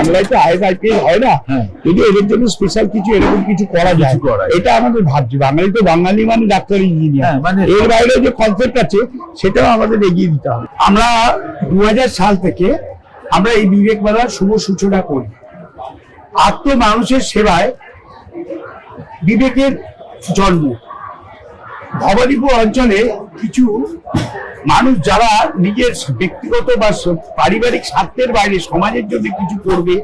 বাংলায় তো is IPS হয় না হ্যাঁ। যদি এদের জন্য স্পেশাল কিছু এরকম কিছু করা যায়। এটা আমাদের ভাবছি। বাঙালি তো বাঙালি মানে ডাক্তার ইঞ্জিনিয়ার হ্যাঁ, মানে- এর বাইরে যে কনসেপ্ট আছে সেটাও আমাদের এগিয়ে দিতে হবে। আমরা দু হাজার সাল থেকে আমরা এই বিবেক মেলার শুভ সূচনা করি। আত্ম মানুষের সেবায় বিবেকের জন্ম। ভবানীপুর অঞ্চলে কিছু মানুষ যারা নিজের ব্যক্তিগত বা পারিবারিক স্বার্থের বাইরে সমাজের জন্য কিছু করবে,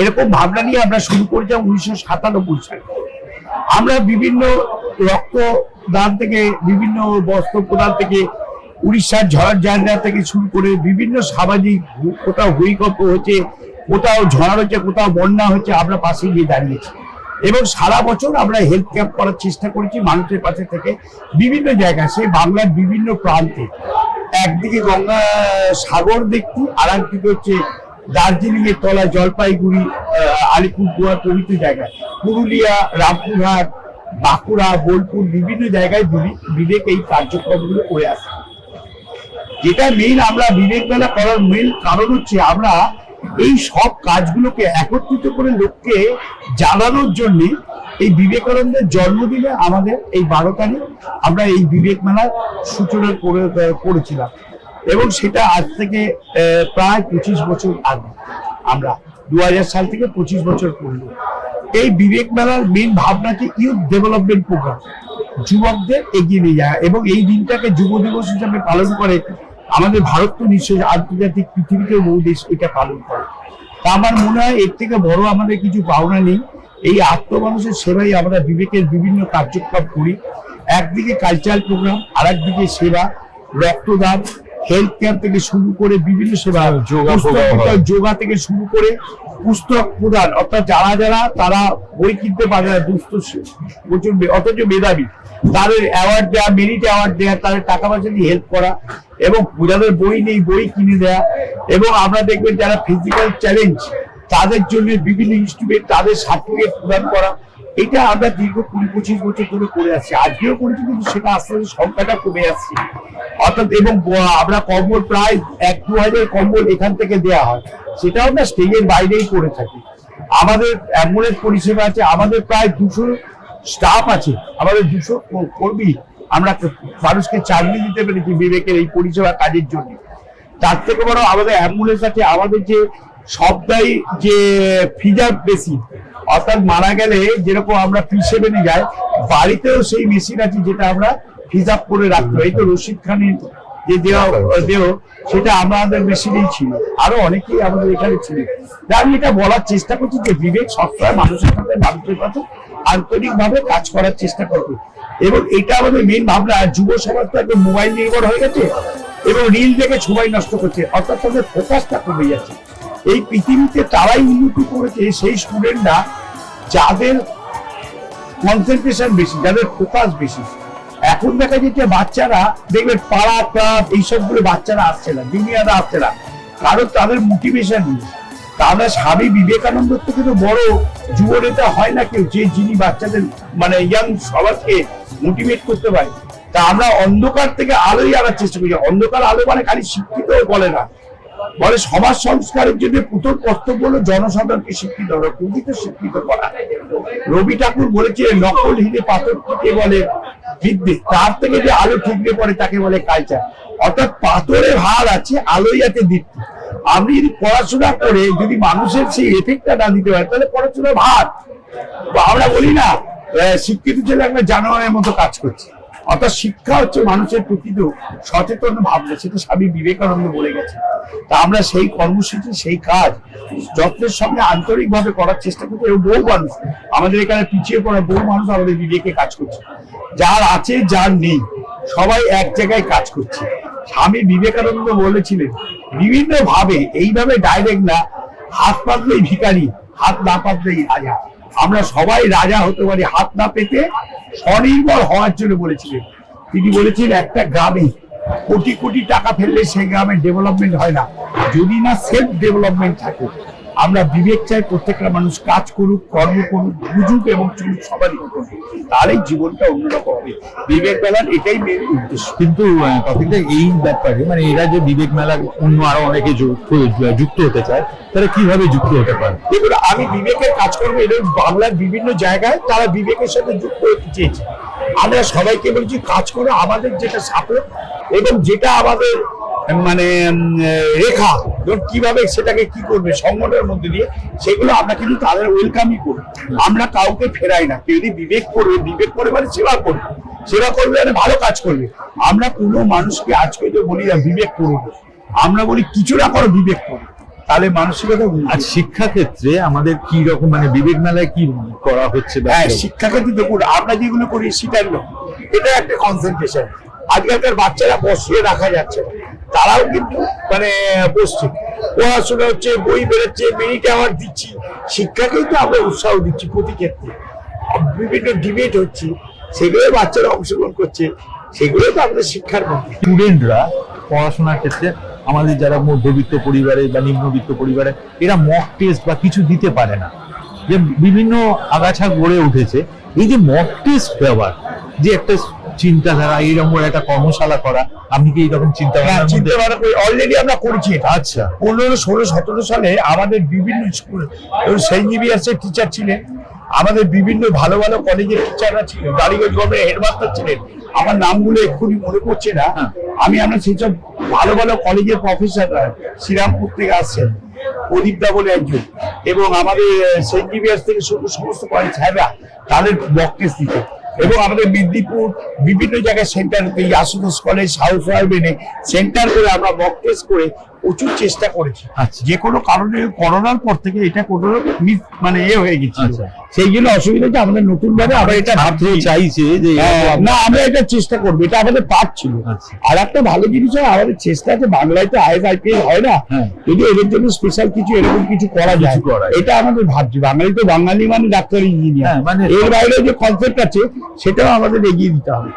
এরকম ভাবনা নিয়ে আমরা শুরু করেছিলাম উনিশশো সাতানব্বই সালে। আমরা বিভিন্ন রক্তদান থেকে, বিভিন্ন বস্ত্র প্রদান থেকে, উড়িষ্যার ঝড় ঝান্ডা থেকে শুরু করে বিভিন্ন সামাজিক কোথাও ভূমিকম্প হচ্ছে, কোথাও ঝড় হচ্ছে, কোথাও বন্যা হচ্ছে, আমরা পাশে গিয়ে দাঁড়িয়েছি। এবং সারা বছর আমরা হেলথ ক্যাম্প করার চেষ্টা করেছি মানুষের পাশে থেকে বিভিন্ন জায়গায় সে বাংলার বিভিন্ন প্রান্তে। একদিকে গঙ্গা সাগর দেখছি আর একদিকে হচ্ছে দার্জিলিং এর তলা জলপাইগুড়ি আলিপুরদুয়ার প্রভৃতি জায়গায় পুরুলিয়া, রামপুরহাট, বাঁকুড়া, বোলপুর বিভিন্ন জায়গায় বিবেক এই কার্যক্রমগুলো করে আসে। যেটা মেইন আমরা বিবেক মেলা করার মেইন কারণ হচ্ছে আমরা এই সব কাজগুলোকে একত্রিত করে লোককে জানানোর জন্য এই বিবেকানন্দের জন্মদিনে আমাদের এই বারো তারিখ আমরা এই বিবেক মেলার সূচনা করে করেছিলাম। এবং সেটা আজ থেকে প্রায় পঁচিশ বছর আগে আমরা, দু হাজার সাল থেকে পঁচিশ বছর করল এই বিবেক মেলার মেন ভাবনা হচ্ছে ইউথ ডেভেলপমেন্ট প্রোগ্রাম যুবকদের এগিয়ে নিয়ে যায় এবং এই দিনটাকে যুব দিবস হিসাবে পালন করে আমাদের ভারত তো নিশ্চয়ই আন্তর্জাতিক পৃথিবীতেও বহু দেশ এটা পালন করে। তা আমার মনে হয় এর থেকে বড় আমাদের কিছু পাওনা নেই। এই আত্মমানুষের সেবাই আমরা বিবেকের বিভিন্ন কার্যক্রম করি। একদিকে কালচারাল প্রোগ্রাম আর একদিকে সেবা, রক্তদান হেলথ ক্যাম্প থেকে শুরু করে বিভিন্ন সেবা যোগা হয়। যোগা থেকে শুরু করে পুস্তক প্রদান। অর্থাৎ যারা যারা তারা বই কিনতে পারে না দুস্থ প্রচুর অথচ মেধাবী। তাদের অ্যাওয়ার্ড দেওয়া মেরিট অ্যাওয়ার্ড দেওয়া তাদের টাকা পয়সা দিয়ে হেল্প করা এবং যাদের বই নেই বই কিনে দেওয়া এবং আমরা দেখবেন যারা ফিজিক্যাল চ্যালেঞ্জ তাদের জন্য বিভিন্ন ইনস্টিটিউট তাদের সার্টিফিকেট প্রদান করা। এটা আমরা দীর্ঘ কুড়ি পঁচিশ বছর ধরে করে আসছি। আজকেও করেছি কিন্তু সেটা আস্তে আস্তে সংখ্যাটা কমে আসছে। অর্থাৎ এবং আমরা কম্বল প্রায় এক দু হাজার কম্বল এখান থেকে দেওয়া হয়। সেটা আমরা স্টেজের বাইরেই করে থাকি। আমাদের অ্যাম্বুলেন্স পরিষেবা আছে, আমাদের প্রায় দুশো স্টাফ আছে। আমাদের দুশো কর্মী আমরা মানুষকে চাকরি দিতে পেরেছি বিবেকের এই পরিষেবা কাজের জন্য। তার থেকে বড় আমাদের অ্যাম্বুলেন্স আছে, আমাদের যে সবটাই যে ফিজার মেশিন অর্থাৎ মারা গেলে যেরকম আমরা ফি সেভেনে যাই, বাড়িতেও সেই মেশিন আছে যেটা আমরা হিসাব করে রাখতে এই তো রশিদ খানের যে দেহ সেটা আমাদের মেশিনেই ছিল। আরও অনেকেই আমাদের এখানে ছিল। আমি এটা বলার চেষ্টা করছি যে বিবেক সবসময় মানুষের সাথে, মানুষের কাছে আন্তরিক ভাবে কাজ করার চেষ্টা করবে। এবং এটা আমাদের মেন ভাবনা যুব সমাজ তো একদম মোবাইল নির্ভর হয়ে গেছে এবং রিল দেখে সময় নষ্ট করছে, অর্থাৎ তাদের ফোকাসটা কমে যাচ্ছে। এই পৃথিবীতে তারাই উন্নতি করেছে, সেই স্টুডেন্টরা যাদের কনসেন্ট্রেশন বেশি, যাদের ফোকাস বেশি এখন দেখা যাচ্ছে বাচ্চারা, দেখবেন পাড়া, ক্লাব, এইসবগুলো বাচ্চারা আসছে না দুনিয়ারা আসছে না। কারণ তাদের মোটিভেশন আমরা স্বামী বিবেকানন্দ থেকে তো বড় যুব নেতা হয় না কেউ, যে যিনি বাচ্চাদের মানে ইয়াং সমাজকে মোটিভেট করতে পারে। তা আমরা অন্ধকার থেকে আলোই আনার চেষ্টা করি। অন্ধকার আলো মানে খালি শিক্ষিত বলে না। বলে সমাজ সংস্কারের জন্য প্রথম কর্তব্য হলো জনসাধারণকে শিক্ষিত করা প্রকৃত শিক্ষিত করা। রবি ঠাকুর বলেছে নকল হিরে পাথর বলে বিদ্যে। তার থেকে যে আলো ঠিকরে পড়ে তাকে বলে কালচার। অর্থাৎ পাথরে ভার আছে, আলোই আছে দীপ্তি। আপনি যদি পড়াশোনা করে যদি মানুষের সেই এফেক্টটা না দিতে পারে তাহলে পড়াশোনা ভার। আমরা বলি না শিক্ষিত ছেলে আমরা জানোয়ারের মতো কাজ করছে। অর্থাৎ শিক্ষা হচ্ছে মানুষের প্রকৃত সচেতন ভাবনা, সেটা স্বামী বিবেকানন্দ বলে গেছে তা আমরা সেই কর্মসূচি, সেই কাজ যত্নের সঙ্গে আন্তরিকভাবে করার চেষ্টা করছি। এবং বহু মানুষ আমাদের এখানে পিছিয়ে পড়া বহু মানুষ আমাদের বিবেকে কাজ করছে। যার আছে, যার নেই, সবাই এক জায়গায় কাজ করছে। স্বামী বিবেকানন্দ বলেছিলেন বিভিন্ন ভাবে এইভাবে ডাইরেক্ট না, হাত পাতলেই ভিখারি, হাত না পাতলেই রাজা। আমরা সবাই রাজা হতে পারি, হাত না পেতে স্বনির্ভর হওয়ার জন্য বলেছিলেন। তিনি বলেছেন, একটা গ্রামে কোটি কোটি টাকা ফেললে সেই গ্রামের ডেভেলপমেন্ট হয় না। যদি না সেলফ ডেভেলপমেন্ট থাকে আমরা বিবেক চাই প্রত্যেকটা মানুষ কাজ করুক কর্ম করুক বুঝুক এবং চলুক সবারই তাহলেই জীবনটা অন্যরকম হবে। বিবেক মেলার এটাই মেন উদ্দেশ্য। কিন্তু কপিলদা এই ব্যাপারে মানে এরা যে বিবেক মেলার অন্য আরও অনেকে যুক্ত যুক্ত হতে চায় তারা কীভাবে যুক্ত হতে পারে? দেখুন আমি বিবেকের কাজ করব এটা বাংলার বিভিন্ন জায়গায় তারা বিবেকের সাথে যুক্ত হতে চেয়েছে। আমরা সবাইকে বলছি কাজ করে আমাদের যেটা সাপোর্ট এবং যেটা আমাদের মানে রেখা ধরুন কীভাবে সেটাকে কি করবে সংগঠনের মধ্যে দিয়ে সেগুলো আমরা কিন্তু তাদের ওয়েলকামই করি আমরা কাউকে ফেরাই না। কেউ যদি বিবেক করবে বিবেক করে মানে সেবা করবে। সেবা করবে মানে ভালো কাজ করবে। আমরা কোনো মানুষকে আজকে যে বলি না বিবেক করব আমরা বলি কিছু না করো বিবেক করো। তাহলে মানসিকতা আর শিক্ষা ক্ষেত্রে আমাদের কি রকম মানে বিবেক মেলায় কি করা হচ্ছে হ্যাঁ? শিক্ষাক্ষেত্রে দেখুন আমরা যেগুলো করি সেটার লোক এটা একটা কনসেন্ট্রেশন আজকালকার বাচ্চারা বসিয়ে রাখা যাচ্ছে না। তারাও কিন্তু মানে বসছে পড়াশোনা হচ্ছে, বই বেরোচ্ছে মেরিট আওয়ার দিচ্ছি, শিক্ষাকেই তো আমরা উৎসাহ দিচ্ছি প্রতি ক্ষেত্রে বিভিন্ন ডিবেট হচ্ছে সেগুলো বাচ্চারা অংশগ্রহণ করছে সেগুলো তো আমাদের শিক্ষার মধ্যে। স্টুডেন্টরা পড়াশোনার ক্ষেত্রে আমাদের যারা মধ্যবিত্ত পরিবারে বা নিম্নবিত্ত পরিবারে, এরা মক টেস্ট বা কিছু দিতে পারে না। যে বিভিন্ন আগাছা গড়ে উঠেছে, এই যে মক টেস্ট ব্যবহার, যে একটা চিন্তাধারা এইরকম একটা কর্মশালা করা আপনি কি এইরকম চিন্তা হ্যাঁ, চিন্তা ভাবনা করে অলরেডি আমরা করেছি আচ্ছা। পনেরো ষোলো সতেরো সালে আমাদের বিভিন্ন স্কুল সেন্ট জেভিয়ার্সের টিচার ছিলেন। আমাদের বিভিন্ন ভালো ভালো কলেজের টিচাররা ছিলেন ডালিগঞ্জ গভর্নমেন্ট হেডমাস্টার ছিলেন। আমার নামগুলো এক্ষুনি মনে পড়ছে না। হ্যাঁ। আমি আমরা সেইসব ভালো ভালো কলেজের প্রফেসররা শ্রীরামপুর থেকে আসছেন প্রদীপ দা বলে একজন। এবং আমাদের সেন্ট জেভিয়ার্স থেকে সমস্ত কলেজ স্যাররা তাদের বক্তেস দিতে। এবং আমাদের মেদিনীপুর বিভিন্ন জায়গায় সেন্টার এই আশুতোষ কলেজ এনে সেন্টার করে আমরা মক টেস্ট করে প্রচুর চেষ্টা করেছি। আচ্ছা। যে কোনো কারণে করোনার পর থেকে এটা কোনো মানে এ হয়ে গেছিল। আচ্ছা। সেই জন্য অসুবিধা হচ্ছে আমাদের নতুন ভাবে আবার এটা ভাবছি চাইছে যে হ্যাঁ, না আমরা এটা চেষ্টা করব এটা আমাদের পাঠ ছিল। আচ্ছা। আর একটা ভালো জিনিস হয় আমাদের চেষ্টা আছে বাংলায় তো আইএস আইপিএস হয় না। হ্যাঁ। যদি এদের জন্য স্পেশাল কিছু এরকম কিছু করা যায় এটা আমাদের ভাবছি। বাঙালি তো বাঙালি মানে ডাক্তার ইঞ্জিনিয়ার হ্যাঁ, মানে- এর বাইরে যে কনসেপ্ট আছে সেটাও আমাদের এগিয়ে দিতে হবে।